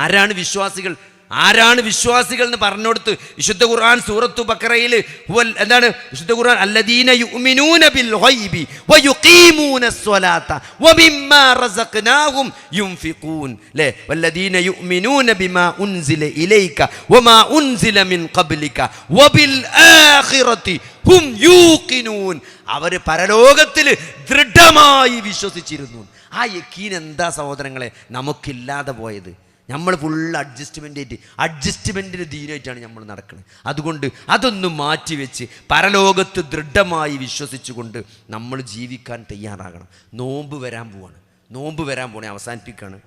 ആരാണ് വിശ്വാസികൾ? ആരാണ് വിശ്വാസികൾ എന്ന് പറഞ്ഞുകൊടുത്ത് വിശുദ്ധ ഖുർആൻ സൂറത്തു ബക്കറയിൽ എന്താണ്? വിശുദ്ധ ഖുർആൻ അല്ലദീന യുമിനൂന ബിൽ ഗൈബി വയുഖീമൂന സ്വലാത്ത വമിമ്മാ റസഖ്നാഹും യുൻഫിഖൂൻ ലേ വല്ലദീന യുമിനൂന ബിമാ ഉൻസില ഇലൈക വമാ ഉൻസില മിൻ ഖബ്ലിക വബിൽ ആഖിറതി ഹും യൂഖിനൂൻ. അവർ പരലോകത്തിൽ ദൃഢമായി വിശ്വസിച്ചിരുന്നു. ആ യക്കീൻ എന്താ സഹോദരങ്ങളെ? നമുക്കില്ലാതെ പോയത്. നമ്മൾ ഫുൾ അഡ്ജസ്റ്റ്മെന്റ് ആയിട്ട് അഡ്ജസ്റ്റ്മെന്റിന് ധീരമായിട്ടാണ് നമ്മൾ നടക്കുന്നത് അതുകൊണ്ട് അതൊന്നും മാറ്റിവെച്ച് പരലോകത്ത് ദൃഢമായി വിശ്വസിച്ചുകൊണ്ട് നമ്മൾ ജീവിക്കാൻ തയ്യാറാകണം. നോമ്പ് വരാൻ പോവാണ്. നോമ്പ് വരാൻ പോണേ അവസാനിപ്പിക്കുകയാണ്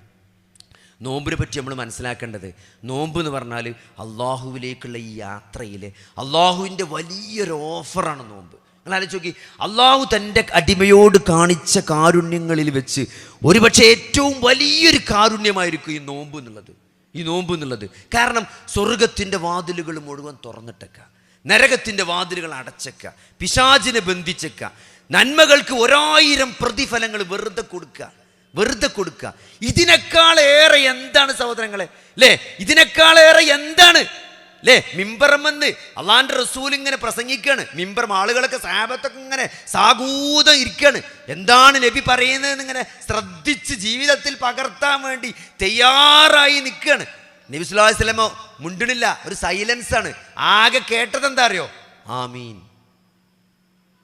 നോമ്പിനെ പറ്റി നമ്മൾ മനസ്സിലാക്കേണ്ടത് നോമ്പ് എന്ന് പറഞ്ഞാൽ അള്ളാഹുവിലേക്കുള്ള ഈ യാത്രയിൽ അള്ളാഹുവിന്റെ വലിയൊരു ഓഫറാണ് നോമ്പ്. നിങ്ങൾ ആലോചിച്ച് നോക്കി. അള്ളാഹു തന്റെ അടിമയോട് കാണിച്ച കാരുണ്യങ്ങളിൽ വെച്ച് ഒരുപക്ഷെ ഏറ്റവും വലിയൊരു കാരുണ്യമായിരിക്കും ഈ നോമ്പ് എന്നുള്ളത്. ഈ നോമ്പ് എന്നുള്ളത്. കാരണം സ്വർഗത്തിന്റെ വാതിലുകൾ മുഴുവൻ തുറന്നിട്ടേക്ക. നരകത്തിന്റെ വാതിലുകൾ അടച്ചേക്ക. പിശാചിനെ ബന്ധിച്ചേക്ക. നന്മകൾക്ക് ഒരായിരം പ്രതിഫലങ്ങൾ വെറുതെ കൊടുക്കുക വെറുതെ കൊടുക്കുക ഇതിനേക്കാളേറെ എന്താണ് സഹോദരങ്ങളെ? അല്ലേ ഇതിനേക്കാളേറെ എന്താണ്? അല്ലേ മിമ്പറമെന്ന് അള്ളാന്റെ റസൂൽ ഇങ്ങനെ പ്രസംഗിക്കുകയാണ് മിമ്പറം ആളുകളൊക്കെ സാപത്തൊക്കെ ഇങ്ങനെ സാഗൂതം ഇരിക്കുകയാണ് എന്താണ് നബി പറയുന്നതെന്ന് ഇങ്ങനെ ശ്രദ്ധിച്ച് ജീവിതത്തിൽ പകർത്താൻ വേണ്ടി തയ്യാറായി നിൽക്കുകയാണ് നബി സുല്ലാ വസ്ലമോ മുണ്ടണില്ല ഒരു സൈലൻസ് ആണ് ആകെ കേട്ടത് എന്താ അറിയോ? ആമീൻ.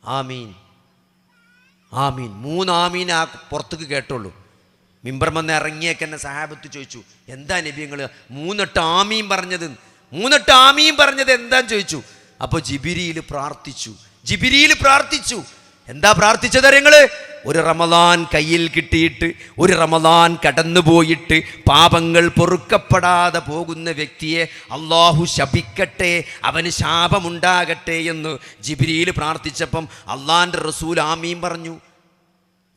ആമീൻ. ആമീൻ. മൂന്ന് ആമീൻ ആ പുറത്തേക്ക് കേട്ടുള്ളൂ. മിമ്പർമെന്ന് ഇറങ്ങിയൊക്കെ എന്നെ സഹാബത്ത് ചോദിച്ചു എന്താ നബി മൂന്നെട്ട് ആമീൻ പറഞ്ഞത്? മൂന്നെട്ട് ആമീൻ പറഞ്ഞത് എന്താന്ന് ചോദിച്ചു. അപ്പോൾ ജിബിരിയിൽ പ്രാർത്ഥിച്ചു. ജിബിരിയിൽ പ്രാർത്ഥിച്ചു. എന്താ പ്രാർത്ഥിച്ചത് നിങ്ങൾ ഒരു റമദാൻ കയ്യിൽ കിട്ടിയിട്ട് ഒരു റമദാൻ കടന്നുപോയിട്ട് പാപങ്ങൾ പൊറുക്കപ്പെടാതെ പോകുന്ന വ്യക്തിയെ അള്ളാഹു ശപിക്കട്ടെ അവന് ശാപമുണ്ടാകട്ടെ എന്ന് ജിബിരിയിൽ പ്രാർത്ഥിച്ചപ്പം അള്ളാന്റെ റസൂൽ ആമീം പറഞ്ഞു.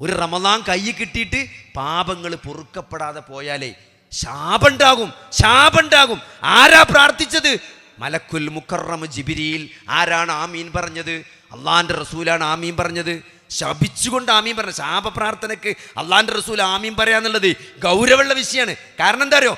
ഒരു റമദാൻ കയ്യിൽ കിട്ടിയിട്ട് പാപങ്ങൾ പൊറുക്കപ്പെടാതെ പോയാലേ ശാപുണ്ടാകും ശാപണ്ടാകും. ആരാ പ്രാർത്ഥിച്ചത്? മലക്കുൽ മുക്കറമ ജിബിരിയിൽ ആരാണ് ആമീൻ പറഞ്ഞത്? അള്ളാന്റെ റസൂലാണ് ആമീൻ പറഞ്ഞത്. ശപിച്ചുകൊണ്ട് ആമീൻ പറഞ്ഞു ശാപ പ്രാർത്ഥനയ്ക്ക് അള്ളാന്റെ റസൂൽ ആമീൻ പറയാന്നുള്ളത് ഗൗരവമുള്ള വിഷയമാണ്. കാരണം എന്താ അറിയോ?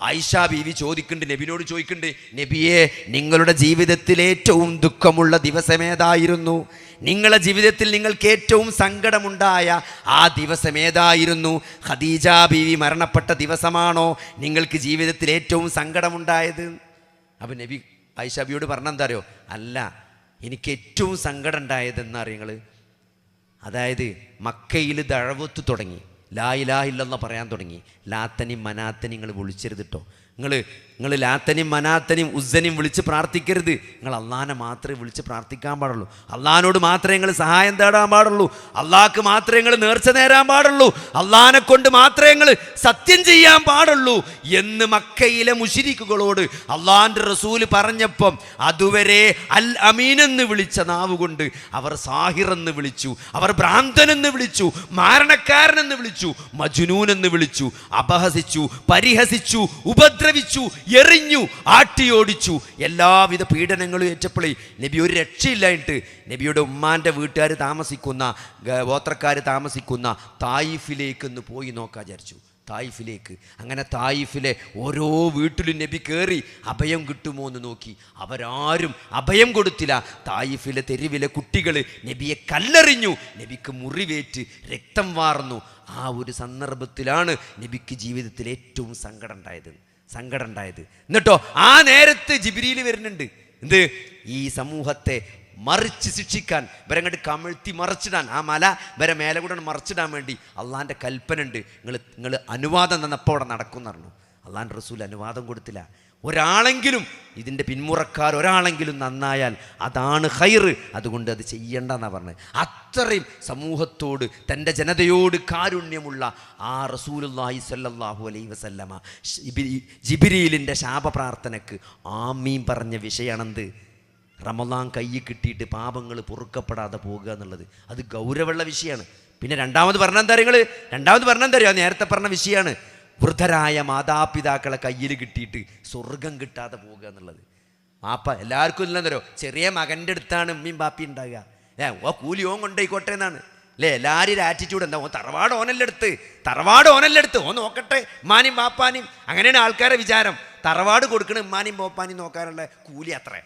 ആയിഷ ബീവി ചോദിക്കുന്നുണ്ട് നബിനോട് ചോദിക്കുന്നുണ്ട് നബിയെ നിങ്ങളുടെ ജീവിതത്തിൽ ഏറ്റവും ദുഃഖമുള്ള ദിവസമേതായിരുന്നു? നിങ്ങളുടെ ജീവിതത്തിൽ നിങ്ങൾക്ക് ഏറ്റവും സങ്കടമുണ്ടായ ആ ദിവസം ഏതായിരുന്നു? ഖദീജ ബീവി മരണപ്പെട്ട ദിവസമാണോ നിങ്ങൾക്ക് ജീവിതത്തിൽ ഏറ്റവും സങ്കടമുണ്ടായത്? അപ്പം നബി ഐഷബിയോട് ബിയോട് പറഞ്ഞെന്താ അറിയോ? അല്ല എനിക്ക് ഏറ്റവും സങ്കടം ഉണ്ടായത് നിങ്ങൾ അതായത് മക്കയിൽ ദഴവത്ത് തുടങ്ങി. ലാ ഇലാഹില്ലെന്ന് പറയാൻ തുടങ്ങി. ലാത്തനി മനാത്തനി നിങ്ങൾ വിളിച്ചരുത് കേട്ടോ നിങ്ങൾ നിങ്ങൾ ലാത്തനും മനാത്തനും ഉസ്സനും വിളിച്ച് പ്രാർത്ഥിക്കരുത്. നിങ്ങൾ അള്ളഹാനെ മാത്രമേ വിളിച്ച് പ്രാർത്ഥിക്കാൻ പാടുള്ളൂ. അള്ളഹാനോട് മാത്രമേ നിങ്ങൾ സഹായം തേടാൻ പാടുള്ളൂ. അള്ളാഹ്ക്ക് മാത്രമേ നിങ്ങൾ നേർച്ച നേരാൻ പാടുള്ളൂ. അള്ളഹാനെ കൊണ്ട് മാത്രമേ നിങ്ങൾ സത്യം ചെയ്യാൻ പാടുള്ളൂ എന്ന് മക്കയിലെ മുഷിരിക്കുകളോട് അള്ളാഹാന്റെ റസൂൽ പറഞ്ഞപ്പം അതുവരെ അൽ അമീൻ എന്ന് വിളിച്ച നാവ് കൊണ്ട് അവർ സാഹിറെന്ന് വിളിച്ചു അവർ ഭ്രാന്തനെന്ന് വിളിച്ചു മാരണക്കാരനെന്ന് വിളിച്ചു മജുനൂൻ എന്ന് വിളിച്ചു അപഹസിച്ചു പരിഹസിച്ചു ഉപദ്രവിച്ചു എറിഞ്ഞു ആട്ടിയോടിച്ചു. എല്ലാവിധ പീഡനങ്ങളും ഏറ്റപ്പോഴേ നബി ഒരു രക്ഷയില്ലായിട്ട് നബിയുടെ ഉമ്മാന്റെ വീട്ടുകാർ താമസിക്കുന്ന ഗോത്രക്കാർ താമസിക്കുന്ന തായിഫിലേക്ക് ഒന്ന് പോയി നോക്കാൻ വിചാരിച്ചു. തായിഫിലേക്ക്. അങ്ങനെ തായിഫിലെ ഓരോ വീട്ടിലും നബി കയറി അഭയം കിട്ടുമോ എന്ന് നോക്കി. അവരാരും അഭയം കൊടുത്തില്ല. തായിഫിലെ തെരുവിലെ കുട്ടികൾ നബിയെ കല്ലെറിഞ്ഞു. നബിക്ക് മുറിവേറ്റ് രക്തം വാർന്നു. ആ ഒരു സന്ദർഭത്തിലാണ് നബിക്ക് ജീവിതത്തിൽ ഏറ്റവും സങ്കടം ഉണ്ടായത്. സങ്കടം ഉണ്ടായത്. എന്നിട്ടോ ആ നേരത്ത് ജിബിരിയിൽ വരുന്നുണ്ട്. എന്ത്? ഈ സമൂഹത്തെ മറിച്ച് ശിക്ഷിക്കാൻ ഇവരങ്ങോട്ട് കമിഴ്ത്തി മറിച്ചിടാൻ ആ മല വരെ മേലെ കൂടെ മറിച്ചിടാൻ വേണ്ടി അള്ളാന്റെ കൽപ്പന ഉണ്ട് നിങ്ങൾ നിങ്ങൾ അനുവാദം തന്നപ്പോൾ അവിടെ നടക്കും എന്ന് പറഞ്ഞു. അള്ളാന്റെ റസൂൽ അനുവാദം കൊടുത്തില്ല. ഒരാളെങ്കിലും ഇതിന്റെ പിന്മുറക്കാർ ഒരാളെങ്കിലും നന്നായാൽ അതാണ് ഹൈറ് അതുകൊണ്ട് അത് ചെയ്യണ്ടെന്നാണ് പറഞ്ഞത് അത്രയും സമൂഹത്തോട് തന്റെ ജനതയോട് കാരുണ്യമുള്ള ആ റസൂലുല്ലാഹി സ്വല്ലല്ലാഹു അലൈഹി വസല്ലമ ജിബിരി- ജിബിരിയിലിന്റെ ശാപപ്രാർത്ഥനയ്ക്ക് ആമീൻ പറഞ്ഞ വിഷയമാണെന്ത് റമദാൻ കൈ കിട്ടിയിട്ട് പാപങ്ങൾ പൊറുക്കപ്പെടാതെ പോകുക എന്നുള്ളത്. അത് ഗൗരവമുള്ള വിഷയമാണ്. പിന്നെ രണ്ടാമത് പറഞ്ഞ എന്താ നിങ്ങൾ രണ്ടാമത് പറഞ്ഞ എന്താ നേരത്തെ പറഞ്ഞ വിഷയമാണ്. വൃദ്ധരായ മാതാപിതാക്കളെ കയ്യിൽ കിട്ടിയിട്ട് സ്വർഗം കിട്ടാതെ പോവുക എന്നുള്ളത്. മാപ്പ എല്ലാവർക്കും ഇല്ലെന്നോ ചെറിയ മകന്റെ അടുത്താണ് ഉമ്മയും ബാപ്പി ഉണ്ടാകുക ഏ ഓ കൂലി ഓൻ കൊണ്ടോയിക്കോട്ടെ എന്നാണ്. അല്ലേ എല്ലാവരും ഒരു ആറ്റിറ്റ്യൂഡ് എന്താ? ഓ തറവാട് ഓനല്ലേ എടുത്ത്. തറവാട് ഓനല്ലേ എടുത്ത്. ഓ നോക്കട്ടെ ഉമ്മാനും ബാപ്പാനും അങ്ങനെയാണ് ആൾക്കാരെ വിചാരം. തറവാട് കൊടുക്കണ ഉമ്മാനും ബാപ്പാനും നോക്കാനുള്ള കൂലി അത്രേ.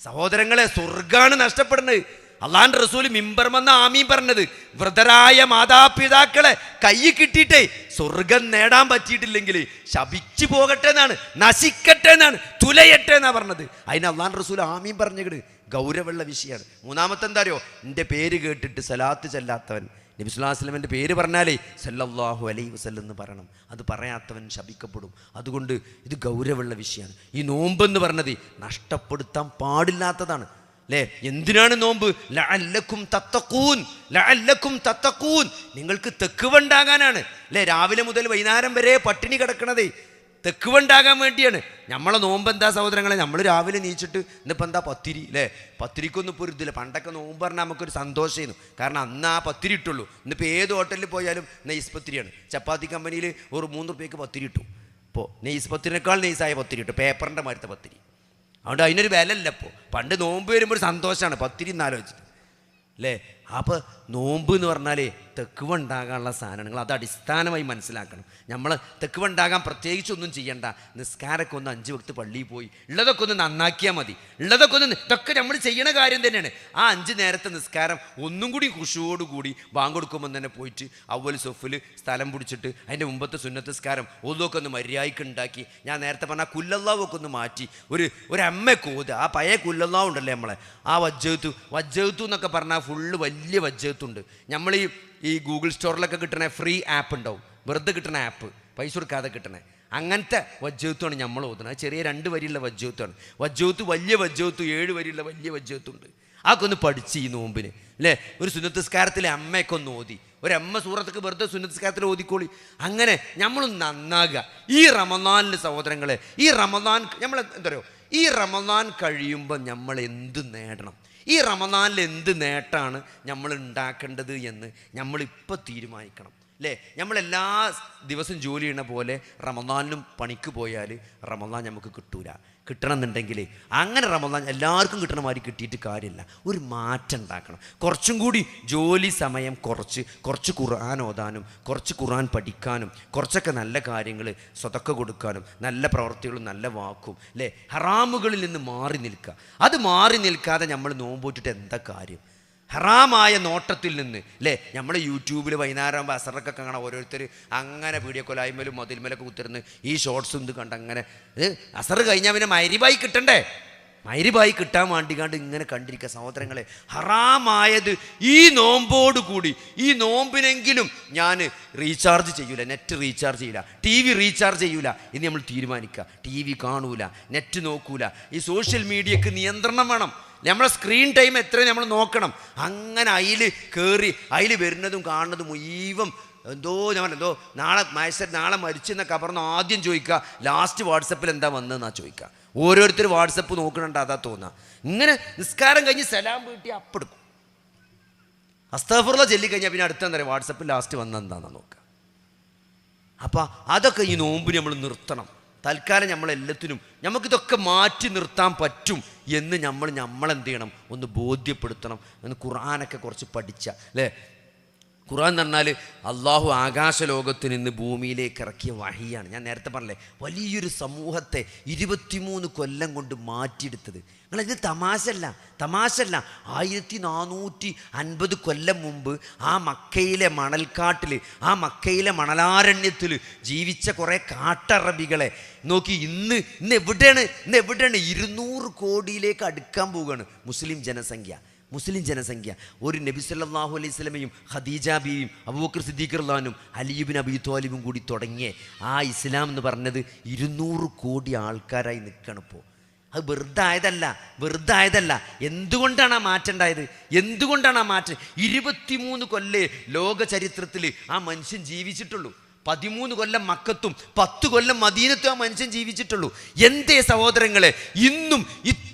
സഹോദരങ്ങളെ സ്വർഗാണ് നഷ്ടപ്പെടുന്നത്. അള്ളാന്റെ റസൂൽ മിമ്പർമെന്ന ആമീൻ പറഞ്ഞത്. വൃതരായ മാതാപിതാക്കളെ കൈ കിട്ടിയിട്ടേ സ്വർഗം നേടാൻ പറ്റിയിട്ടില്ലെങ്കിൽ ശപിച്ചു പോകട്ടെ എന്നാണ് നശിക്കട്ടെ എന്നാണ് തുലയട്ടെ എന്നാ പറഞ്ഞത്. അതിന് അള്ളാൻ റസൂൽ ആമീൻ പറഞ്ഞത് ഗൗരവമുള്ള വിഷയമാണ്. മൂന്നാമത്തെ എന്താ അറിയോ? എന്റെ പേര് കേട്ടിട്ട് സലാത്ത് ചെല്ലാത്തവൻ. നബി സുല്ലാ വസ്ലമിന്റെ പേര് പറഞ്ഞാലേ സല്ലല്ലാഹു അലൈ വസല്ലം എന്ന് പറയണം. അത് പറയാത്തവൻ ശപിക്കപ്പെടും. അതുകൊണ്ട് ഇത് ഗൗരവമുള്ള വിഷയമാണ്. ഈ നോമ്പെന്ന് പറഞ്ഞത് നഷ്ടപ്പെടുത്താൻ പാടില്ലാത്തതാണ്. അല്ലേ എന്തിനാണ് നോമ്പ്? ലഅല്ലക്കും തത്തക്കൂൻ ലഅല്ലക്കും തത്തക്കൂൻ നിങ്ങൾക്ക് തെക്കുവണ്ടാകാനാണ്. അല്ലേ രാവിലെ മുതൽ വൈകുന്നേരം വരെ പട്ടിണി കിടക്കണതേ. തെക്കുവണ്ടാകാൻ വേണ്ടിയാണ്. നമ്മളെ നോമ്പ് എന്താ സഹോദരങ്ങളെ? നമ്മൾ രാവിലെ നീച്ചിട്ട് ഇന്നിപ്പോൾ എന്താ പത്തിരി? അല്ലേ പത്തിരിക്കൊന്നും ഇപ്പോൾ ഇതില്ല. പണ്ടൊക്കെ നോമ്പ് പറഞ്ഞാൽ നമുക്കൊരു സന്തോഷമായിരുന്നു കാരണം അന്ന് ആ പത്തിരി ഇട്ടുള്ളൂ. ഇന്നിപ്പോൾ ഏത് ഹോട്ടലിൽ പോയാലും നെയ്സ് പത്തിരിയാണ്. ചപ്പാത്തി കമ്പനിയിൽ ഒരു മൂന്ന് റുപ്യക്ക് പത്തിരി ഇട്ടു. ഇപ്പോൾ നെയ്സ് പത്തിരിനേക്കാൾ നെയ്സായ പത്തിരി ഇട്ടു. പേപ്പറിന്റെ മരുത്ത പത്തിരി. അതുകൊണ്ട് അതിനൊരു വില ഇല്ല ഇപ്പോൾ പണ്ട് നോമ്പ് വരുമ്പോൾ ഒരു സന്തോഷമാണ് പത്തിരി വെച്ചിട്ട്. അല്ലേ അപ്പോൾ നോമ്പ് എന്ന് പറഞ്ഞാലേ തെക്കുവ ഉണ്ടാകാനുള്ള സാധനങ്ങൾ അത് അടിസ്ഥാനമായി മനസ്സിലാക്കണം. നമ്മൾ തെക്കുവ ഉണ്ടാകാൻ പ്രത്യേകിച്ച് ഒന്നും ചെയ്യണ്ട. നിസ്കാരമൊക്കെ ഒന്ന് അഞ്ച് വക്ത് പള്ളിയിൽ പോയി. ഉള്ളതൊക്കെ ഒന്ന് നന്നാക്കിയാൽ മതി. ഉള്ളതൊക്കെ ഒന്ന് ഇതൊക്കെ നമ്മൾ ചെയ്യണ കാര്യം തന്നെയാണ്. ആ അഞ്ച് നേരത്തെ നിസ്കാരം ഒന്നും കൂടി ബാങ്ക് കൊടുക്കുമ്പോൾ തന്നെ പോയിട്ട് അവൽ സൊഫിൽ സ്ഥലം പിടിച്ചിട്ട് അതിന്റെ മുമ്പത്തെ സുന്നത്ത് നിസ്കാരം ഒന്നൊക്കെ ഒന്ന് മര്യാദയ്ക്ക് ഉണ്ടാക്കി. ഞാൻ നേരത്തെ പറഞ്ഞ കുല്ലല്ലാവൊക്കെ ഒന്ന് മാറ്റി. ഒരു ഒരു അമ്മ കോത്. ആ പയ കുല്ലല്ലാവ് ഉണ്ടല്ലേ നമ്മളെ? ആ വജ്ജത്തു വജ്ജത്തു എന്നൊക്കെ പറഞ്ഞാൽ ഫുള്ള് വലിയ വജ്ജത്തുണ്ട് നമ്മൾ ഈ ഈ ഗൂഗിൾ സ്റ്റോറിലൊക്കെ കിട്ടണ ഫ്രീ ആപ്പ് ഉണ്ടാവും. വെറുതെ കിട്ടണ ആപ്പ്. പൈസ കൊടുക്കാതെ കിട്ടണേ. അങ്ങനത്തെ വജ്ജത്വമാണ് നമ്മൾ ഓതുന്നത്. ചെറിയ രണ്ട് വരിയുള്ള വജ്ജത്വമാണ് വജ്ജത്ത് വലിയ വജ്ജൂത്ത് ഏഴ് വരിയുള്ള വലിയ വജ്ജത്തുണ്ട് അതൊക്കെ ഒന്ന് പഠിച്ച് ഈ നോമ്പിന്. അല്ലേ? ഒരു സുന്നത്തസ്കാരത്തിലെ അമ്മയൊക്കെ ഒന്ന് ഓതി. ഒരമ്മ സൂറത്തൊക്കെ വെറുതെ സുന്നത്തസ്കാരത്തിൽ ഓതിക്കോളി. അങ്ങനെ നമ്മൾ നന്നാകുക. ഈ റമദാനിലെ സഹോദരങ്ങളെ ഈ റമദാൻ നമ്മൾ എന്താ പറയുക? ഈ റമദാൻ കഴിയുമ്പോൾ നമ്മൾ എന്ത് നേടണം? ഈ റമദാനിൽ എന്ത് നേട്ടമാണ് നമ്മൾ ഉണ്ടാക്കേണ്ടത് എന്ന് നമ്മളിപ്പോൾ തീരുമാനിക്കണം. അല്ലേ നമ്മളെല്ലാ ദിവസവും ജോലി ചെയ്യണ പോലെ റമദാനിലും പണിക്ക് പോയാൽ റമദാൻ നമുക്ക് കിട്ടൂല. കിട്ടണമെന്നുണ്ടെങ്കിൽ അങ്ങനെ റമദാൻ എല്ലാവർക്കും കിട്ടണ മാതിരി കിട്ടിയിട്ട് കാര്യമില്ല. ഒരു മാറ്റം ഉണ്ടാക്കണം. കുറച്ചും കൂടി ജോലി സമയം കുറച്ച് കുറച്ച് ഖുർആൻ ഓതാനും കുറച്ച് ഖുർആൻ പഠിക്കാനും കുറച്ചൊക്കെ നല്ല കാര്യങ്ങൾ സ്വതക്ക കൊടുക്കാനും നല്ല പ്രവർത്തികളും നല്ല വാക്കും അല്ലേ ഹറാമുകളിൽ നിന്ന് മാറി നിൽക്കുക. അത് മാറി നിൽക്കാതെ നമ്മൾ നോമ്പോറ്റിട്ട് എന്താ കാര്യം? ഹറാമായ നോട്ടത്തിൽ നിന്ന്. അല്ലേ നമ്മൾ യൂട്യൂബിൽ വൈകുന്നേരം ആകുമ്പോൾ അസറൊക്കെ കാണാം ഓരോരുത്തർ അങ്ങനെ വീഡിയോ കൊലായ്മലും മതിൽമലൊക്കെ കുത്തിരുന്ന് ഈ ഷോർട്സ് ഇത് കണ്ട് അങ്ങനെ ഇത് അസറ് കഴിഞ്ഞാൽ പിന്നെ മരിവായി കിട്ടണ്ടേ? മരിവായി കിട്ടാൻ വേണ്ടിക്കാണ്ട് ഇങ്ങനെ കണ്ടിരിക്കുക സഹോദരങ്ങളെ. ഹറാമായത് ഈ നോമ്പോട് കൂടി. ഈ നോമ്പിനെങ്കിലും ഞാൻ റീചാർജ് ചെയ്യൂല നെറ്റ് റീചാർജ് ചെയ്യില്ല ടി വി റീചാർജ് ചെയ്യൂല. ഇനി നമ്മൾ തീരുമാനിക്കുക. ടി വി കാണൂല നെറ്റ് നോക്കൂല. ഈ സോഷ്യൽ മീഡിയക്ക് നിയന്ത്രണം വേണം. നമ്മളെ സ്ക്രീൻ ടൈം എത്ര നമ്മൾ നോക്കണം. അങ്ങനെ അതിൽ കയറി അതിൽ വരുന്നതും കാണുന്നതും മുഴുവൻ എന്തോ ഞാൻ എന്തോ നാളെ മത്സരം നാളെ മരിച്ചെന്ന പറഞ്ഞു ആദ്യം ചോദിക്കുക. ലാസ്റ്റ് വാട്സപ്പിൽ എന്താ വന്നതെന്നാ ചോദിക്കുക. ഓരോരുത്തർ വാട്സപ്പ് നോക്കണണ്ട അതാ തോന്നുക ഇങ്ങനെ നിസ്കാരം കഴിഞ്ഞ് സലാം വീട്ടി അപ്പെടുക്കും. അസ്തഫുള്ള ചൊല്ലിക്കഴിഞ്ഞാൽ പിന്നെ അടുത്ത എന്താ വാട്സപ്പിൽ ലാസ്റ്റ് വന്നെന്താണെന്ന് നോക്കുക. അപ്പം അതൊക്കെ ഈ നോമ്പ് നമ്മൾ നിർത്തണം. തൽക്കാലം നമ്മളെല്ലാത്തിനും നമുക്കിതൊക്കെ മാറ്റി നിർത്താൻ പറ്റും എന്ന് നമ്മൾ നമ്മളെന്ത് ചെയ്യണം? ഒന്ന് ബോധ്യപ്പെടുത്തണം. ഒന്ന് ഖുർആാനൊക്കെ കുറച്ച് പഠിച്ച. അല്ലേ? ഖുർആൻ എന്ന് പറഞ്ഞാൽ അള്ളാഹു ആകാശലോകത്ത് നിന്ന് ഭൂമിയിലേക്ക് ഇറക്കിയ വഴിയാണ് ഞാൻ നേരത്തെ പറഞ്ഞില്ലേ വലിയൊരു സമൂഹത്തെ ഇരുപത്തിമൂന്ന് കൊല്ലം കൊണ്ട് മാറ്റിയെടുത്തത്. നിങ്ങളിത് തമാശല്ല തമാശല്ല ആയിരത്തി നാനൂറ്റി അൻപത് കൊല്ലം മുമ്പ് ആ മക്കയിലെ മണൽക്കാട്ടിൽ ആ മക്കയിലെ മണലാരണ്യത്തിൽ ജീവിച്ച കുറേ കാട്ടറബികളെ നോക്കി ഇന്ന് ഇന്ന് എവിടെയാണ് ഇന്ന് എവിടെയാണ് ഇരുന്നൂറ് കോടിയിലേക്ക് അടുക്കാൻ പോവുകയാണ് മുസ്ലിം ജനസംഖ്യ. മുസ്ലിം ജനസംഖ്യ. ഒരു നബി സല്ലാഹു അലൈഹി സ്വലമയും ഖദീജ ബിയും അബൂബക്കർ സിദ്ദീഖർലാനും അലിയുബിൻ അബി തോലിബും കൂടി തുടങ്ങിയ. ആ ഇസ്ലാം എന്ന് പറഞ്ഞത് ഇരുന്നൂറ് കോടി ആൾക്കാരായി നിൽക്കണം ഇപ്പോൾ അത് വെറുതെ ആയതല്ല വെറുതെ ആയതല്ല എന്തുകൊണ്ടാണ് ആ മാറ്റം ഉണ്ടായത്? എന്തുകൊണ്ടാണ് ആ മാറ്റം? ഇരുപത്തിമൂന്ന് കൊല്ലേ ലോക ചരിത്രത്തിൽ ആ മനുഷ്യൻ ജീവിച്ചിട്ടുള്ളൂ. പതിമൂന്ന് കൊല്ലം മക്കത്തും പത്ത് കൊല്ലം മദീനത്തും ആ മനുഷ്യൻ ജീവിച്ചിട്ടുള്ളൂ. എന്തേ സഹോദരങ്ങളെ ഇന്നും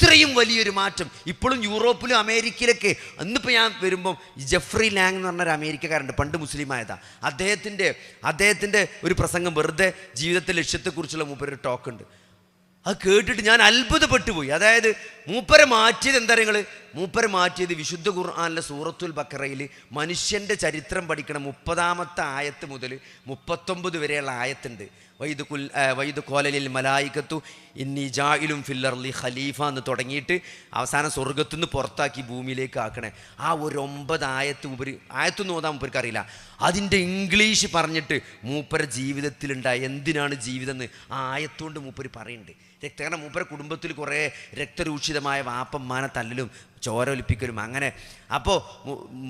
ഇത്രയും വലിയൊരു മാറ്റം. ഇപ്പോഴും യൂറോപ്പിലും അമേരിക്കയിലൊക്കെ. അന്നിപ്പോൾ ഞാൻ വരുമ്പം ജെഫ്രി ലാങ് എന്ന് പറഞ്ഞൊരു അമേരിക്കക്കാരുണ്ട് പണ്ട് മുസ്ലിം ആയതാ അദ്ദേഹത്തിന്റെ അദ്ദേഹത്തിന്റെ ഒരു പ്രസംഗം വെറുതെ ജീവിതത്തെ ലക്ഷ്യത്തെക്കുറിച്ചുള്ള ഒരു ടോക്ക് ഉണ്ട്. അത് കേട്ടിട്ട് ഞാൻ അത്ഭുതപ്പെട്ടു പോയി അതായത് മൂപ്പരെ മാറ്റിയത് എന്താ നിങ്ങൾ മൂപ്പരെ മാറ്റിയത് വിശുദ്ധ ഖുർആാനിലെ സൂറത്തുൽ ബക്കറയിൽ മനുഷ്യന്റെ ചരിത്രം പഠിക്കണ മുപ്പതാമത്തെ ആയത്ത് മുതൽ മുപ്പത്തൊമ്പത് വരെയുള്ള ആയത്തുണ്ട്. വൈദ് കുൽ വൈദു കോലലിൽ മലായിക്കത്തു ഇന്നി ജായിലും ഫില്ലർലി ഖലീഫ എന്ന് തുടങ്ങിയിട്ട് അവസാനം സ്വർഗത്തു നിന്ന് പുറത്താക്കി ഭൂമിയിലേക്ക് ആക്കണേ. ആ ഒരു ഒമ്പത് ആയത്ത് ഉപരി ആയത്തൊന്നും ഓതാൻ മൂപ്പർക്ക് അറിയില്ല. അതിന്റെ ഇംഗ്ലീഷ് പറഞ്ഞിട്ട് മൂപ്പര ജീവിതത്തിലുണ്ടായ എന്തിനാണ് ജീവിതം എന്ന് ആ ആയത്തുകൊണ്ട് മൂപ്പര് പറയുന്നുണ്ട് കാരണം മൂപ്പരെ കുടുംബത്തിൽ കുറേ രക്തരൂക്ഷിതമായ വാപ്പന്മാനെ തല്ലലും ചോര ഒലിപ്പിക്കലും അങ്ങനെ. അപ്പോൾ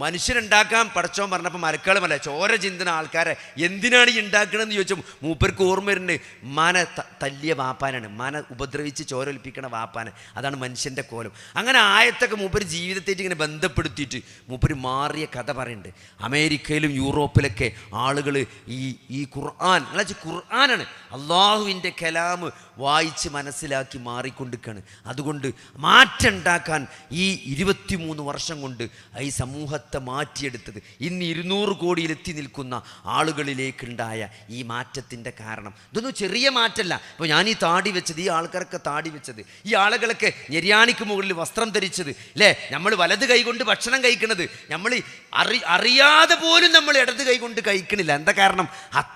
മനുഷ്യരുണ്ടാക്കാൻ പടച്ചോൻ പറഞ്ഞപ്പോൾ മരക്കളുമല്ല ചോര ചിന്തുന്ന ആൾക്കാരെ എന്തിനാണ് ഈ ഉണ്ടാക്കണമെന്ന് ചോദിച്ചു മൂപ്പർക്ക് ഓർമ്മ വരുന്നുണ്ട്. മന തല്ലിയ വാപ്പാനാണ്. മന ഉപദ്രവിച്ച് ചോര ഒലിപ്പിക്കണ വാപ്പാന്. അതാണ് മനുഷ്യന്റെ കോലം. അങ്ങനെ ആയത്തൊക്കെ മൂപ്പർ ജീവിതത്തേറ്റ് ഇങ്ങനെ ബന്ധപ്പെടുത്തിയിട്ട് മൂപ്പര് മാറിയ കഥ പറയുന്നുണ്ട് അമേരിക്കയിലും യൂറോപ്പിലൊക്കെ ആളുകൾ ഈ ഈ ഖുർആൻ അല്ല ഖുർആനാണ് അള്ളാഹുവിന്റെ കലാമ് വായിച്ച് മനസ്സിലാക്കി മാറിക്കൊണ്ടിരിക്കുകയാണ് അതുകൊണ്ട് മാറ്റം ഉണ്ടാക്കാൻ ഈ ഇരുപത്തിമൂന്ന് വർഷം കൊണ്ട് ഈ സമൂഹത്തെ മാറ്റിയെടുത്തത്. ഇന്ന് ഇരുന്നൂറ് കോടിയിലെത്തി നിൽക്കുന്ന ആളുകളിലേക്കുണ്ടായ ഈ മാറ്റത്തിന്റെ കാരണം. ഇതൊന്നും ചെറിയ മാറ്റമല്ല ഇപ്പോൾ ഞാൻ ഈ താടി വെച്ചത് ഈ ആൾക്കാരൊക്കെ താടി വെച്ചത് ഈ ആളുകളൊക്കെ ഞെരിയാണിക്ക് മുകളിൽ വസ്ത്രം ധരിച്ചത് അല്ലേ നമ്മൾ വലത് കൈ കൊണ്ട് ഭക്ഷണം കഴിക്കണത് നമ്മൾ അറി അറിയാതെ പോലും നമ്മൾ ഇടത് കൈ കൊണ്ട് കഴിക്കണില്ല. എന്താ കാരണം?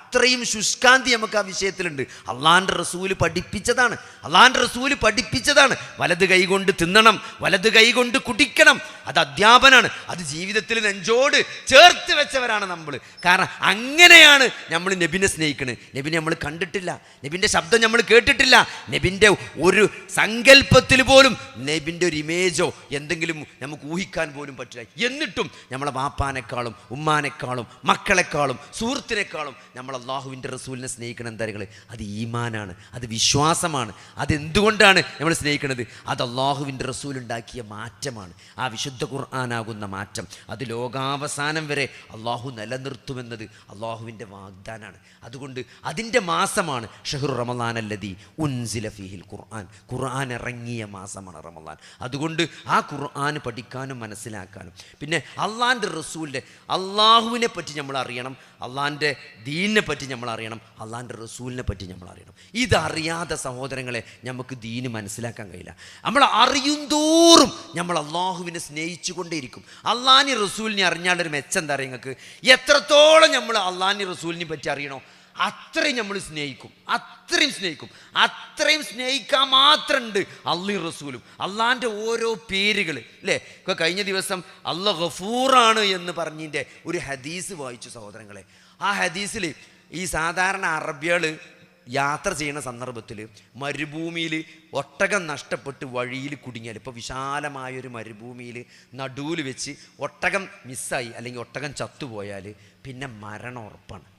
അത്രയും ശുഷ്കാന്തി നമുക്ക് ആ വിഷയത്തിലുണ്ട്. അള്ളാന്റെ റസൂൽ പഠിപ്പിച്ചതാണ്. അള്ളാന്റെ റസൂൽ പഠിപ്പിച്ചതാണ്. വലത് കൈ കൊണ്ട് തിന്നണം വലത് കൈ കൊണ്ട് കുടിക്കണം. അത് അധ്യാപനാണ്. അത് ജീവിതത്തിൽ നെഞ്ചോട് ചേർത്ത് വെച്ചവരാണ് നമ്മൾ. കാരണം അങ്ങനെയാണ് നമ്മൾ നബിനെ സ്നേഹിക്കുന്നത് നബിനെ നമ്മൾ കണ്ടിട്ടില്ല. നബിന്റെ ശബ്ദം നമ്മൾ കേട്ടിട്ടില്ല. നബിന്റെ ഒരു സങ്കല്പത്തിൽ പോലും നബിന്റെ ഒരു ഇമേജോ എന്തെങ്കിലും നമുക്ക് ഊഹിക്കാൻ പോലും പറ്റില്ല. എന്നിട്ടും നമ്മളെ വാപ്പാനേക്കാളും ഉമ്മാനേക്കാളും മക്കളെക്കാളും സുഹൃത്തിനേക്കാളും നമ്മൾ അള്ളാഹുവിന്റെ റസൂലിനെ സ്നേഹിക്കണം എന്താ കാര്യങ്ങൾ അത് ഈമാനാണ് അത് വിശ്വാസമാണ്. അതെന്തുകൊണ്ടാണ് നമ്മൾ സ്നേഹിക്കുന്നത്? അത് അള്ളാഹുവിന്റെ റസൂൽ ഉണ്ടാക്കിയ മാറ്റമാണ്. ആ വിശുദ്ധ ഖുർആാനാകുന്ന മാറ്റം. അത് ലോകാവസാനം വരെ അള്ളാഹു നിലനിർത്തുമെന്നത് അള്ളാഹുവിന്റെ വാഗ്ദാനാണ്. അതുകൊണ്ട് അതിന്റെ മാസമാണ് ഷഹുർ റമദാൻ അല്ലതി ഉൻസില ഫിഹിൽ ഖുർആൻ. ഖുർആൻ ഇറങ്ങിയ മാസമാണ് റമലാൻ അതുകൊണ്ട് ആ ഖുർആൻ പഠിക്കാനും മനസ്സിലാക്കാനും. പിന്നെ അള്ളാന്റെ റസൂലിന്റെ അള്ളാഹുവിനെ പറ്റി നമ്മൾ അറിയണം അള്ളാന്റെ ദീനിനെ പറ്റി നമ്മൾ അറിയണം അള്ളാന്റെ റസൂലിനെ പറ്റി നമ്മൾ അറിയണം. ഇതറിയാതെ സഹോദരങ്ങളെ നമുക്ക് ദീന് മനസ്സിലാക്കാൻ കഴിയില്ല. നമ്മൾ അറിയും തോറും നമ്മൾ അള്ളാഹുവിനെ സ്നേഹിച്ചു കൊണ്ടേയിരിക്കും അള്ളാഹി റസൂലിനെ അറിഞ്ഞാലൊരു മെച്ചം എന്താ നിങ്ങൾക്ക്? എത്രത്തോളം നമ്മൾ അള്ളാഹി റസൂലിനെ പറ്റി അറിയണോ? അത്രയും നമ്മൾ സ്നേഹിക്കും. അത്രയും സ്നേഹിക്കും. അത്രയും സ്നേഹിക്കാൻ മാത്രമുണ്ട് അള്ളി റസൂലും. അള്ളാന്റെ ഓരോ പേരുകൾ അല്ലേ ഇപ്പൊ കഴിഞ്ഞ ദിവസം അള്ള ഗഫൂറാണ് എന്ന് പറഞ്ഞിന്റെ ഒരു ഹദീസ് വായിച്ചു സഹോദരങ്ങളെ. ആ ഹദീസിൽ ഈ സാധാരണ അറബികൾ യാത്ര ചെയ്യുന്ന സന്ദർഭത്തിൽ മരുഭൂമിയിൽ ഒട്ടകം നഷ്ടപ്പെട്ട് വഴിയിൽ കുടുങ്ങിയാൽ ഇപ്പോൾ വിശാലമായൊരു മരുഭൂമിയിൽ നടുവിൽ വെച്ച് ഒട്ടകം മിസ്സായി അല്ലെങ്കിൽ ഒട്ടകം ചത്തുപോയാൽ പിന്നെ മരണം ഉറപ്പാണ്.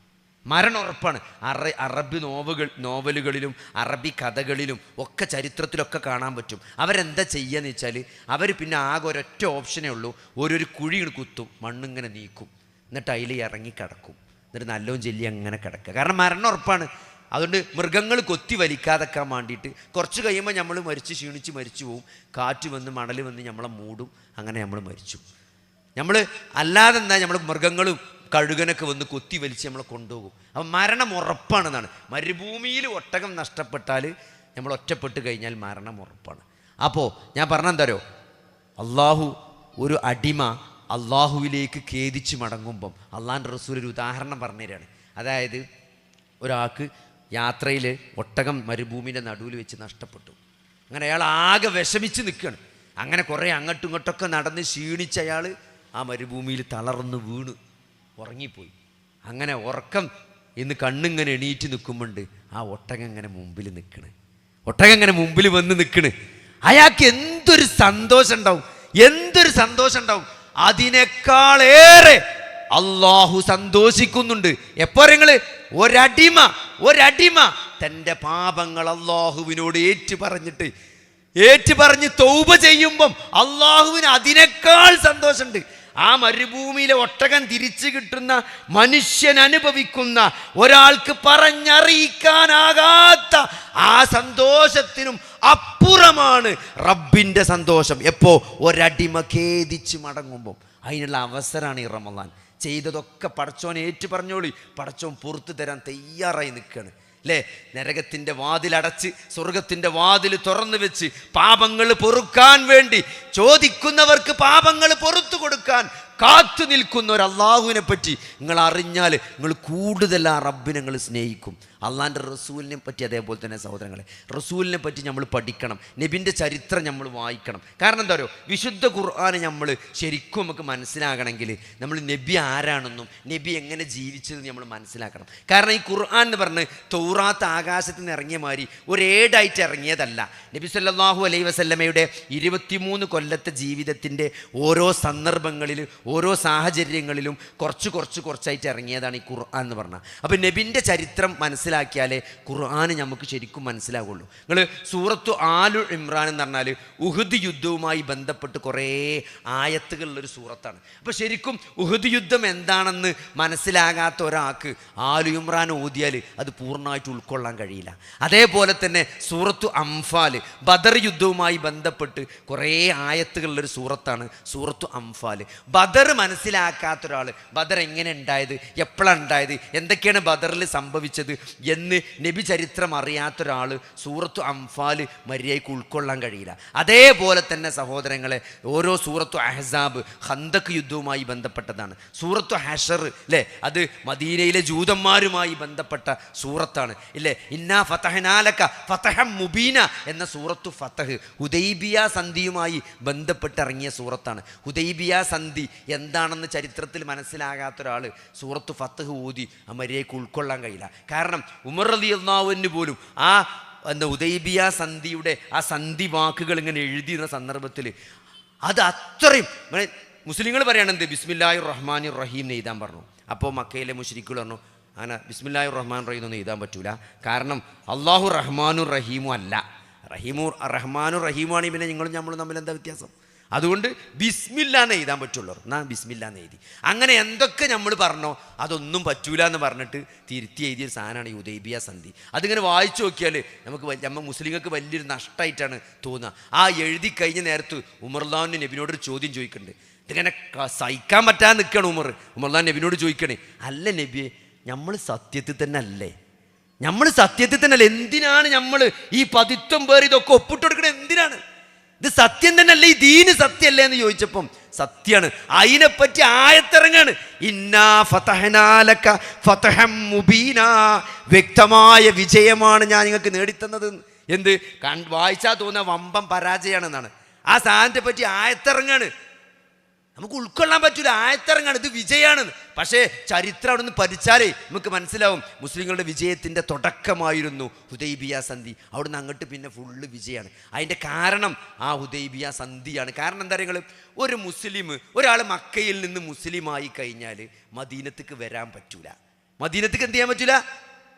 മരണം ഉറപ്പാണ് അറ അറബി നോവുകൾ നോവലുകളിലും അറബി കഥകളിലും ഒക്കെ ചരിത്രത്തിലൊക്കെ കാണാൻ പറ്റും. അവരെന്താ ചെയ്യുകയെന്ന് വെച്ചാൽ അവർ പിന്നെ ആകെ ഒരൊറ്റ ഓപ്ഷനേ ഉള്ളൂ. ഓരോരു കുഴി കുത്തും മണ്ണിങ്ങനെ നീക്കും. എന്നിട്ട് അതിൽ ഇറങ്ങി കിടക്കും. എന്നിട്ട് നല്ലോം ചെല്ലി അങ്ങനെ കിടക്കുക. കാരണം മരണം ഉറപ്പാണ് അതുകൊണ്ട് മൃഗങ്ങൾ കൊത്തി വലിക്കാതെക്കാൻ വേണ്ടിയിട്ട് കുറച്ച് കഴിയുമ്പോൾ നമ്മൾ മരിച്ച് ക്ഷീണിച്ച് മരിച്ചു പോവും. കാറ്റ് വന്ന് മണൽ വന്ന് നമ്മളെ മൂടും. അങ്ങനെ നമ്മൾ മരിച്ചു. നമ്മൾ അല്ലാതെ എന്താ നമ്മൾ മൃഗങ്ങളും കഴുകനൊക്കെ വന്ന് കൊത്തി വലിച്ച് നമ്മളെ കൊണ്ടുപോകും. അപ്പം മരണം ഉറപ്പാണെന്നാണ്. മരുഭൂമിയിൽ ഒട്ടകം നഷ്ടപ്പെട്ടാൽ നമ്മൾ ഒറ്റപ്പെട്ട് കഴിഞ്ഞാൽ മരണം ഉറപ്പാണ്. അപ്പോൾ ഞാൻ പറഞ്ഞെന്താരോ അള്ളാഹു ഒരു അടിമ അള്ളാഹുവിലേക്ക് ഖേദിച്ച് മടങ്ങുമ്പം അള്ളാഹിന്റെ റസൂൽ ഒരു ഉദാഹരണം പറഞ്ഞുതരാണ്. അതായത് ഒരാൾക്ക് യാത്രയിൽ ഒട്ടകം മരുഭൂമിന്റെ നടുവിൽ വെച്ച് നഷ്ടപ്പെട്ടു. അങ്ങനെ അയാൾ ആകെ വിഷമിച്ച് നിൽക്കുകയാണ്. അങ്ങനെ കുറേ അങ്ങോട്ടും ഇങ്ങോട്ടൊക്കെ നടന്ന് ക്ഷീണിച്ച് അയാൾ ആ മരുഭൂമിയിൽ തളർന്ന് വീണ്. ഉറങ്ങിപ്പോയി. അങ്ങനെ ഉറക്കം ഇന്ന് കണ്ണിങ്ങനെ എണീറ്റ് നിൽക്കുമ്പോണ്ട്. ആ ഒട്ടകം ഇങ്ങനെ മുമ്പിൽ നിൽക്കണ്. ഒട്ടകം ഇങ്ങനെ മുമ്പിൽ വന്ന് നിൽക്കണ്. അയാൾക്ക് എന്തൊരു സന്തോഷം ഉണ്ടാവും? എന്തൊരു സന്തോഷം ഉണ്ടാവും? അതിനേക്കാളേറെ അള്ളാഹു സന്തോഷിക്കുന്നുണ്ട്. എപ്പോ നിങ്ങൾ ഒരടിമ ഒരടിമ. തന്റെ പാപങ്ങൾ അള്ളാഹുവിനോട് ഏറ്റു പറഞ്ഞിട്ട് ഏറ്റു പറഞ്ഞ് തൗബ ചെയ്യുമ്പം അള്ളാഹുവിന് അതിനേക്കാൾ സന്തോഷമുണ്ട്. ആ മരുഭൂമിയിലെ ഒട്ടകം തിരിച്ചു കിട്ടുന്ന മനുഷ്യൻ അനുഭവിക്കുന്ന ഒരാൾക്ക് പറഞ്ഞറിയിക്കാനാകാത്ത ആ സന്തോഷത്തിനും അപ്പുറമാണ് റബ്ബിന്റെ സന്തോഷം. എപ്പോ? ഒരടിമ ഖേദിച്ച് മടങ്ങുമ്പോൾ അതിനുള്ള അവസരമാണ് ഈ റമദാൻ. ചെയ്തതൊക്കെ പടച്ചോൻ ഏറ്റു പറഞ്ഞോളി. പടച്ചോൻ പുറത്തു തരാൻ തയ്യാറായി നിൽക്കുകയാണ്. അല്ലേ നരകത്തിന്റെ വാതിലടച്ച് സ്വർഗത്തിന്റെ വാതിൽ തുറന്നു വെച്ച് പാപങ്ങൾ പൊറുക്കാൻ വേണ്ടി ചോദിക്കുന്നവർക്ക് പാപങ്ങൾ പൊറത്തു കൊടുക്കാൻ കാത്തു നിൽക്കുന്ന ഒരു അള്ളാഹുവിനെ പറ്റി നിങ്ങൾ അറിഞ്ഞാൽ നിങ്ങൾ കൂടുതൽ ആ റബ്ബിനെ നിങ്ങൾ സ്നേഹിക്കും. അള്ളാന്റെ റസൂലിനെ പറ്റി അതേപോലെ തന്നെ സഹോദരങ്ങളെ റസൂലിനെ പറ്റി നമ്മൾ പഠിക്കണം നബിന്റെ ചരിത്രം നമ്മൾ വായിക്കണം. കാരണം എന്താ പറയുക വിശുദ്ധ ഖുർആാന് നമ്മൾ ശരിക്കും നമുക്ക് മനസ്സിലാകണമെങ്കിൽ നമ്മൾ നബി ആരാണെന്നും നബി എങ്ങനെ ജീവിച്ചതെന്ന് നമ്മൾ മനസ്സിലാക്കണം. കാരണം ഈ ഖുർആൻ എന്ന് പറഞ്ഞ് തൗറാത്ത് ആകാശത്ത് നിന്ന് ഇറങ്ങിയ മാതിരി ഒരേടായിട്ട് ഇറങ്ങിയതല്ല. നബി സല്ലല്ലാഹു അലൈഹി വസല്ലമയുടെ ഇരുപത്തിമൂന്ന് കൊല്ലത്തെ ജീവിതത്തിന്റെ ഓരോ സന്ദർഭങ്ങളിൽ ഓരോ സാഹചര്യങ്ങളിലും കുറച്ച് കുറച്ച് കുറച്ചായിട്ട് ഇറങ്ങിയതാണ് ഈ ഖുർആൻ എന്ന് പറഞ്ഞാൽ. അപ്പോൾ നബിന്റെ ചരിത്രം മനസ്സിലാക്കിയാലേ ഖുർആൻ നമുക്ക് ശരിക്കും മനസ്സിലാവുള്ളൂ. നിങ്ങൾ സൂറത്തു ആലു ഇമ്രാൻ എന്ന് പറഞ്ഞാൽ ഉഹുദ് യുദ്ധവുമായി ബന്ധപ്പെട്ട് കുറേ ആയത്തുകളുള്ളൊരു സൂറത്താണ്. അപ്പോൾ ശരിക്കും ഉഹുദ് യുദ്ധം എന്താണെന്ന് മനസ്സിലാകാത്ത ഒരാൾക്ക് ആലു ഇമ്രാൻ ഓതിയാൽ അത് പൂർണമായിട്ട് ഉൾക്കൊള്ളാൻ കഴിയില്ല. അതേപോലെ തന്നെ സൂറത്തു അംഫാൽ ബദർ യുദ്ധവുമായി ബന്ധപ്പെട്ട് കുറേ ആയത്തുകളുള്ളൊരു സൂറത്താണ് സൂറത്തു അംഫാൽ ബദർ മനസ്സിലാക്കാത്ത ഒരാൾ ബദർ എങ്ങനെ ഉണ്ടായത് എപ്പോഴാണ് ഉണ്ടായത് എന്തൊക്കെയാണ് ബദറിൽ സംഭവിച്ചത് എന്ന് നബി ചരിത്രം അറിയാത്ത ഒരാൾ സൂറത്തു അംഫാൽ മര്യാദയ്ക്ക് ഉൾക്കൊള്ളാൻ കഴിയില്ല. അതേപോലെ തന്നെ സഹോദരങ്ങളെ ഓരോ സൂറത്തു അഹസാബ് ഹന്തക് യുദ്ധവുമായി ബന്ധപ്പെട്ടതാണ്. സൂറത്തു ഹഷർ അല്ലേ അത് മദീനയിലെ ജൂതന്മാരുമായി ബന്ധപ്പെട്ട സൂറത്താണ്. ഇല്ലേ ഇന്നാ ഫതഹനാലക്ക ഫതഹം മുബീന എന്ന സൂറത്തു ഫതഹ് ഹുദൈബിയ സന്ധിയുമായി ബന്ധപ്പെട്ടിറങ്ങിയ സൂറത്താണ്. ഹുദൈബിയ സന്ധി എന്താണെന്ന് ചരിത്രത്തിൽ മനസ്സിലാകാത്ത ഒരാൾ സൂറത്ത് ഫത്തഹ് ഊതി ആ മര്യാദയ്ക്ക് ഉൾക്കൊള്ളാൻ കഴിയില്ല. കാരണം ഉമർ അലി അള്ളാഹുവിന് പോലും ആ എന്താ ഉദൈബിയ സന്ധിയുടെ ആ സന്ധി വാക്കുകൾ ഇങ്ങനെ എഴുതിയിരുന്ന സന്ദർഭത്തിൽ അത് അത്രയും മുസ്ലിങ്ങൾ പറയണെന്ത് ബിസ്മില്ലായു റഹ്മാൻ റഹീം എന്ന് എഴുതാൻ പറഞ്ഞു. അപ്പോൾ മക്കയിലെ മുഷരിക്കുകൾ പറഞ്ഞു അങ്ങനെ ബിസ്മില്ലായു റഹ്മാൻ റഹീം ഒന്നും എഴുതാൻ പറ്റൂല. കാരണം അള്ളാഹു റഹ്മാനും റഹീമു അല്ല. റഹീമു റഹ്മാനും റഹീമുമാണ് പിന്നെ നിങ്ങളും നമ്മളും തമ്മിൽ എന്താ വ്യത്യാസം? അതുകൊണ്ട് ബിസ്മില്ല എന്ന് എഴുതാൻ പറ്റുള്ളൂ. എന്നാ ബിസ്മില്ല എന്ന് എഴുതി. അങ്ങനെ എന്തൊക്കെ നമ്മൾ പറഞ്ഞോ അതൊന്നും പറ്റൂല എന്ന് പറഞ്ഞിട്ട് തിരുത്തി എഴുതിയ സാധനമാണ് ഈ ഉദൈബിയ സന്ധി. അതിങ്ങനെ വായിച്ചു നോക്കിയാൽ നമുക്ക് നമ്മൾ നമ്മ മുസ്ലിങ്ങൾക്ക് വലിയൊരു നഷ്ടമായിട്ടാണ് തോന്നുക. ആ എഴുതി കഴിഞ്ഞ നേരത്ത് നബിനോട് ഒരു ചോദ്യം ചോദിക്കുന്നുണ്ട്. ഇതിങ്ങനെ സഹിക്കാൻ പറ്റാതെ നിൽക്കണം ഉമർ. ഉമർലാൻ നബിനോട് ചോദിക്കണേ അല്ല നബിയെ നമ്മൾ സത്യത്തിൽ തന്നെ അല്ലേ നമ്മൾ സത്യത്തിൽ തന്നെ അല്ലേ എന്തിനാണ് നമ്മൾ ഈ പതിത്വം പേർ ഇതൊക്കെ ഒപ്പിട്ട് കൊടുക്കണത്? എന്തിനാണ്? ഇത് സത്യം തന്നെയല്ലേ? ഈ ദീന് സത്യമല്ലേ എന്ന് ചോദിച്ചപ്പം സത്യാണ്. അതിനെപ്പറ്റി ആയത്തിറങ്ങാണ്. ഇന്നാ ഫതഹനാലക്ക ഫതഹം മുബീന. വ്യക്തമായ വിജയമാണ് ഞാൻ നിങ്ങൾക്ക് നേടിത്തന്നത്. എന്ത്? കൺ വായിച്ചാൽ തോന്നുന്ന വമ്പം പരാജയമാണെന്നാണ്. ആ സാധനത്തെ പറ്റി ആയത്തിറങ്ങാണ്. നമുക്ക് ഉൾക്കൊള്ളാൻ പറ്റൂല. ആയത്തിറങ്ങാണ് ഇത് വിജയമാണെന്ന്. പക്ഷേ ചരിത്രം അവിടെ നിന്ന് പഠിച്ചാലേ നമുക്ക് മനസ്സിലാവും. മുസ്ലിങ്ങളുടെ വിജയത്തിന്റെ തുടക്കമായിരുന്നു ഹുദൈബിയ സന്ധി. അവിടുന്ന് അങ്ങോട്ട് പിന്നെ ഫുള്ള് വിജയമാണ്. അതിന്റെ കാരണം ആ ഹുദൈബിയ സന്ധിയാണ്. കാരണം എന്താ പറയുക ഒരു മുസ്ലിം ഒരാൾ മക്കയിൽ നിന്ന് മുസ്ലിമായി കഴിഞ്ഞാൽ മദീനത്തേക്ക് വരാൻ പറ്റൂല. മദീനത്തേക്ക് എന്ത് ചെയ്യാൻ പറ്റൂല?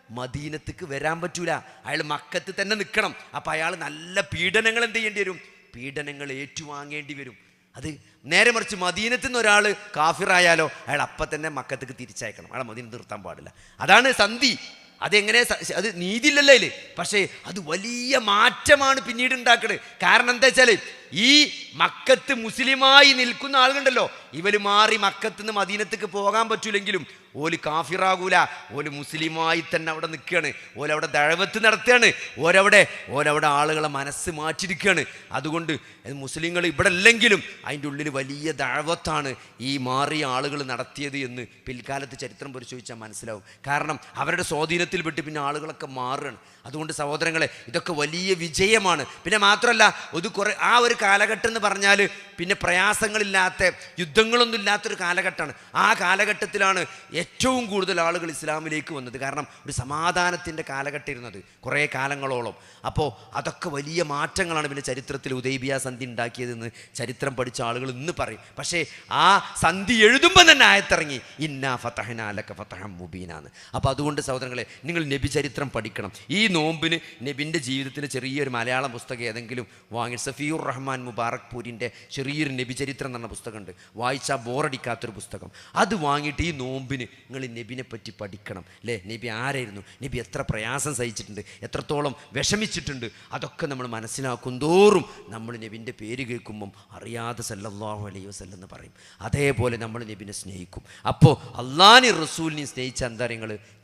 മദീനത്തേക്ക് വരാൻ പറ്റൂല. അയാൾ മക്കത്ത് തന്നെ നിൽക്കണം. അപ്പം അയാൾ നല്ല പീഡനങ്ങൾ എന്ത് ചെയ്യേണ്ടി വരും? പീഡനങ്ങൾ ഏറ്റുവാങ്ങേണ്ടി വരും. അത് നേരെ മറിച്ച് മദീനത്തിൽ നിന്ന് ഒരാൾ കാഫിറായാലോ അയാൾ അപ്പം തന്നെ മക്കത്തേക്ക് തിരിച്ചയക്കണം. അയാൾ മദീന നിർത്താൻ പാടില്ല. അതാണ് സന്ധി. അതെങ്ങനെ അത് നീതിയില്ലല്ലോ പക്ഷേ അത് വലിയ മാറ്റമാണ് പിന്നീട് ഉണ്ടാക്കുന്നത് കാരണം എന്താ വെച്ചാൽ ഈ മക്കത്ത് മുസ്ലിമായി നിൽക്കുന്ന ആളുകളുണ്ടല്ലോ. ഇവർ മാറി മക്കത്ത് നിന്ന് മദീനത്തേക്ക് പോകാൻ പറ്റൂലെങ്കിലും ഓൽ കാഫിറാകൂല. ഓൽ മുസ്ലിമായി തന്നെ അവിടെ നിൽക്കുകയാണ് ഓലവിടെ ദഴവത്ത് നടത്തുകയാണ് ഓരവിടെ ഓരവിടെ ആളുകളെ മനസ്സ് മാറ്റിയിരിക്കുകയാണ് അതുകൊണ്ട് മുസ്ലിങ്ങൾ ഇവിടെ അല്ലെങ്കിലും അതിന്റെ ഉള്ളിൽ വലിയ ദഴവത്താണ് ഈ മാറിയ ആളുകൾ നടത്തിയത് എന്ന് പിൽക്കാലത്ത് ചരിത്രം പരിശോധിച്ചാൽ മനസ്സിലാവും. കാരണം അവരുടെ സ്വാധീനത്തിൽ വിട്ട് പിന്നെ ആളുകളൊക്കെ മാറുകയാണ്. അതുകൊണ്ട് സഹോദരങ്ങളെ ഇതൊക്കെ വലിയ വിജയമാണ്. പിന്നെ മാത്രമല്ല ഇത് കുറേ ആ ഒരു കാലഘട്ടം എന്ന് പറഞ്ഞാൽ പിന്നെ പ്രയാസങ്ങളില്ലാത്ത യുദ്ധങ്ങളൊന്നും ഇല്ലാത്തൊരു കാലഘട്ടമാണ്. ആ കാലഘട്ടത്തിലാണ് ഏറ്റവും കൂടുതൽ ആളുകൾ ഇസ്ലാമിലേക്ക് വന്നത്. കാരണം ഒരു സമാധാനത്തിന്റെ കാലഘട്ടം ഇരുന്നത് കുറേ കാലങ്ങളോളം. അപ്പോൾ അതൊക്കെ വലിയ മാറ്റങ്ങളാണ് പിന്നെ ചരിത്രത്തിൽ ഉദയബിയ സന്ധി ഉണ്ടാക്കിയതെന്ന് ചരിത്രം പഠിച്ച ആളുകൾ ഇന്ന് പറയും. പക്ഷേ ആ സന്ധി എഴുതുമ്പോൾ തന്നെ ആയത്തിറങ്ങി ഇന്നാ ഫതഹനാലക്ക ഫതഹം മുബീനാന്ന്. അപ്പോൾ അതുകൊണ്ട് സഹോദരങ്ങളെ നിങ്ങൾ നബി ചരിത്രം പഠിക്കണം. ഈ നോമ്പിന് നബിന്റെ ജീവിതത്തിന് ചെറിയൊരു മലയാളം പുസ്തകം ഏതെങ്കിലും വാങ്ങി സഫീർ റഹ്മാൻ അബ്ദുറഹ്മാൻ മുബാറക് പൂരിന്റെ ചെറിയൊരു നബി ചരിത്രം എന്ന് പറഞ്ഞ പുസ്തകമുണ്ട്. വായിച്ചാൽ ബോറടിക്കാത്തൊരു പുസ്തകം. അത് വാങ്ങിയിട്ട് ഈ നോമ്പിന് നിങ്ങൾ നബിനെ പറ്റി പഠിക്കണം. അല്ലേ നബി ആരായിരുന്നു? നബി എത്ര പ്രയാസം സഹിച്ചിട്ടുണ്ട്? എത്രത്തോളം വിഷമിച്ചിട്ടുണ്ട്? അതൊക്കെ നമ്മൾ മനസ്സിലാക്കും തോറും നമ്മൾ നബിന്റെ പേര് കേൾക്കുമ്പം അറിയാതെ സല്ലാഹു അലൈ വസല്ലം എന്ന് പറയും. അതേപോലെ നമ്മൾ നബിനെ സ്നേഹിക്കും. അപ്പോൾ അള്ളാനി റസൂലിനെ സ്നേഹിച്ച എന്താ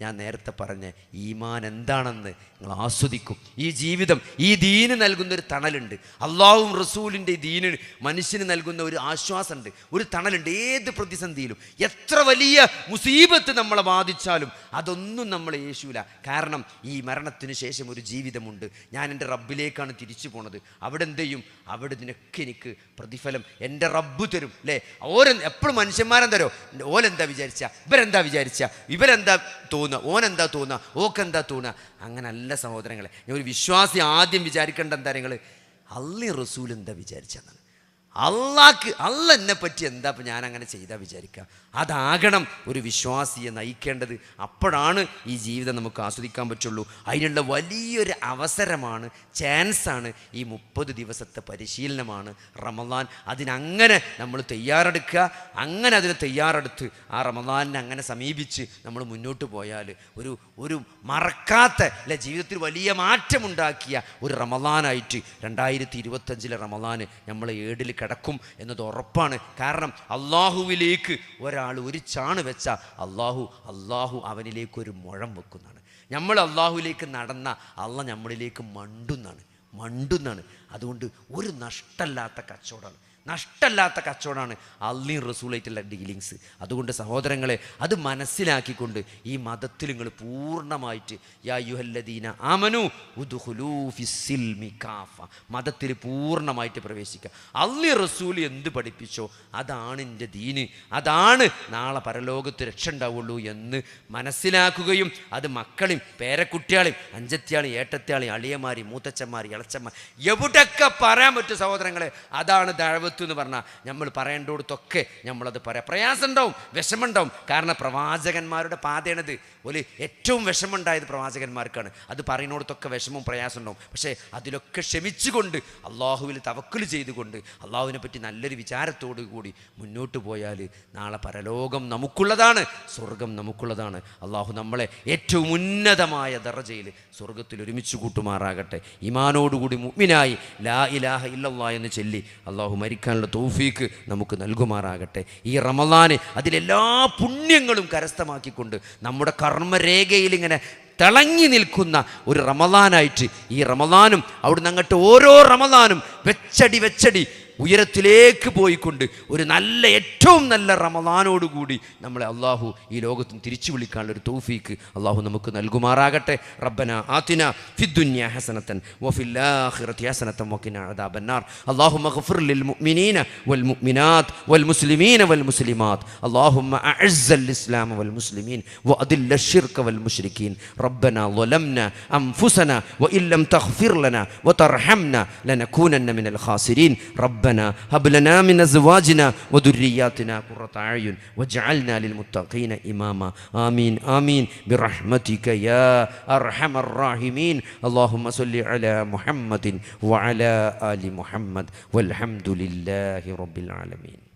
ഞാൻ നേരത്തെ പറഞ്ഞ ഈമാൻ എന്താണെന്ന് നിങ്ങൾ ആസ്വദിക്കും. ഈ ജീവിതം ഈ ദീന് നൽകുന്നൊരു തണലുണ്ട്. അള്ളാഹും റസൂലിന്റെ ദീനിന് മനുഷ്യന് നൽകുന്ന ഒരു ആശ്വാസമുണ്ട് ഒരു തണലുണ്ട്. ഏത് പ്രതിസന്ധിയിലും എത്ര വലിയ മുസീബത്ത് നമ്മളെ ബാധിച്ചാലും അതൊന്നും നമ്മൾ യേശുവില്ല കാരണം ഈ മരണത്തിന് ശേഷം ഒരു ജീവിതമുണ്ട്. ഞാൻ എന്റെ റബ്ബിലേക്കാണ് തിരിച്ചു പോണത്. അവിടെ എന്ത് ചെയ്യും? അവിടെ നിനക്ക് എനിക്ക് പ്രതിഫലം എന്റെ റബ്ബ് തരും അല്ലേ? ഓരോ എപ്പോഴും മനുഷ്യന്മാരെന്തരോ ഓലെന്താ വിചാരിച്ച? ഇവരെന്താ വിചാരിച്ച? ഇവരെന്താ തോന്നുക ഓനെന്താ തോന്നുക ഓക്കെന്താ തോന്നുക അങ്ങനല്ല സഹോദരങ്ങളെ ഞാൻ ഒരു വിശ്വാസി ആദ്യം വിചാരിക്കേണ്ട എന്താ നിങ്ങൾ അള്ളി റസൂൽ എന്താ വിചാരിച്ചെന്നാണ്. അള്ളാക്ക് അല്ല എന്നെ പറ്റി എന്താ ഇപ്പം ഞാൻ അങ്ങനെ ചെയ്താൽ വിചാരിക്കുക അതാകണം ഒരു വിശ്വാസിയെ നയിക്കേണ്ടത്. അപ്പോഴാണ് ഈ ജീവിതം നമുക്ക് ആസ്വദിക്കാൻ പറ്റുള്ളൂ. അതിനുള്ള വലിയൊരു അവസരമാണ് ചാൻസാണ് ഈ മുപ്പത് ദിവസത്തെ പരിശീലനമാണ് റമദാൻ. അതിനങ്ങനെ നമ്മൾ തയ്യാറെടുക്കുക. അങ്ങനെ അതിന് തയ്യാറെടുത്ത് ആ റമദാനിനെ അങ്ങനെ സമീപിച്ച് നമ്മൾ മുന്നോട്ട് പോയാൽ ഒരു ഒരു മറക്കാത്ത അല്ലെ ജീവിതത്തിൽ വലിയ മാറ്റമുണ്ടാക്കിയ ഒരു റമദാനായിട്ട് രണ്ടായിരത്തി ഇരുപത്തഞ്ചിലെ റമദാന് നമ്മൾ ഏടിൽ കിടക്കും എന്നത് ഉറപ്പാണ്. കാരണം അള്ളാഹുവിലേക്ക് ഒരാൾ ഒരു ചാണ് വെച്ച അള്ളാഹു അള്ളാഹു അവനിലേക്ക് ഒരു മുഴം വെക്കുന്നതാണ്. നമ്മൾ അള്ളാഹുവിലേക്ക് നടന്ന അള്ള നമ്മളിലേക്ക് മണ്ടുന്നാണ് മണ്ടുന്നാണ് അതുകൊണ്ട് ഒരു നഷ്ടമല്ലാത്ത കച്ചവടമാണ്. നഷ്ടമല്ലാത്ത കച്ചവടമാണ് അള്ളിയും റസൂലായിട്ടുള്ള ഡീലിങ്സ്. അതുകൊണ്ട് സഹോദരങ്ങളെ അത് മനസ്സിലാക്കിക്കൊണ്ട് ഈ മതത്തിൽ നിങ്ങൾ പൂർണമായിട്ട് യാ യുഹല്ലദീന ആമനു കാഫ. മതത്തിൽ പൂർണമായിട്ട് പ്രവേശിക്കുക. അള്ളി റസൂൽ എന്ത് പഠിപ്പിച്ചോ അതാണ് എന്റെ ദീന്. അതാണ് നാളെ പരലോകത്ത് രക്ഷ ഉണ്ടാവുള്ളൂ എന്ന് മനസ്സിലാക്കുകയും അത് മക്കളെയും പേരക്കുട്ടികളെയും അഞ്ചത്തിയാളെയും ഏട്ടത്തിയാളെയും അളിയന്മാരെയും മൂത്തച്ഛന്മാരെയും ഇളച്ചന്മാർ എവിടെയൊക്കെ പറയാൻ പറ്റും സഹോദരങ്ങളെ അതാണ് ദഴവത്ത് എന്ന് പറഞ്ഞാൽ നമ്മൾ പറയേണ്ടടുത്തൊക്കെ നമ്മളത് പറയാം. പ്രയാസം ഉണ്ടാവും വിഷമുണ്ടാവും കാരണം പ്രവാചകന്മാരുടെ പാതയാണിത്. ഒരു ഏറ്റവും വിഷമുണ്ടായത് പ്രവാചകന്മാർക്കാണ്. അത് പറയുന്നിടത്തൊക്കെ വിഷമവും പ്രയാസം ഉണ്ടാവും പക്ഷേ അതിലൊക്കെ ക്ഷമിച്ചുകൊണ്ട് അള്ളാഹുവിൽ തവക്കൽ ചെയ്തുകൊണ്ട് അള്ളാഹുവിനെ പറ്റി നല്ലൊരു വിചാരത്തോടു കൂടി മുന്നോട്ട് പോയാൽ നാളെ പരലോകം നമുക്കുള്ളതാണ് സ്വർഗം നമുക്കുള്ളതാണ്. അള്ളാഹു നമ്മളെ ഏറ്റവും ഉന്നതമായ ദറജയിൽ സ്വർഗത്തിൽ ഒരുമിച്ച് കൂട്ടുമാറാകട്ടെ. ഇമാനോടുകൂടി മുഗ്മിനായി ലാ ഇലാഹ ഇല്ലല്ലാ എന്ന് ചൊല്ലി അള്ളാഹു മരിക്കാനുള്ള തൗഫീക്ക് നമുക്ക് നൽകുമാറാകട്ടെ. ഈ റമദാന് അതിലെല്ലാ പുണ്യങ്ങളും കരസ്ഥമാക്കിക്കൊണ്ട് നമ്മുടെ കർമ്മരേഖയിൽ ഇങ്ങനെ തിളങ്ങി നിൽക്കുന്ന ഒരു റമദാനായിട്ട് ഈ റമദാനും അവിടുന്ന് അങ്ങോട്ട് ഓരോ റമദാനും വെച്ചടി വെച്ചടി ഉയരത്തിലേക്ക് പോയിക്കൊണ്ട് ഒരു നല്ല ഏറ്റവും നല്ല റമദാനോടുകൂടി നമ്മളെ അള്ളാഹു ഈ ലോകത്തും തിരിച്ചു വിളിക്കാനുള്ള ഒരു തൗഫീക്ക് അള്ളാഹു നമുക്ക് നൽകുമാറാകട്ടെ റബ്ബന ആത്തിന ഫിദ്ദുന്യ ഹസനത്തൻ വഫില്ലാഖിറതി ഹസനത്തൻ വഖിന അദാബന്നാർ اللهم اغفر للمؤمنين والمؤمنات والمسلمين والمسلمات اللهم أعز الإسلام والمسلمين وأذل الشرك والمشركين ربنا ظلمنا أنفسنا وإن لم تغفر لنا وترحمنا لنكونن من الخاسرين ربنا هب لنا من أزواجنا وذرياتنا قرة أعين واجعلنا للمتقين إماما. آمين آمين. برحمتك يا أرحم الراحمين. اللهم صل على محمد وعلى آل محمد والحمد لله رب العالمين.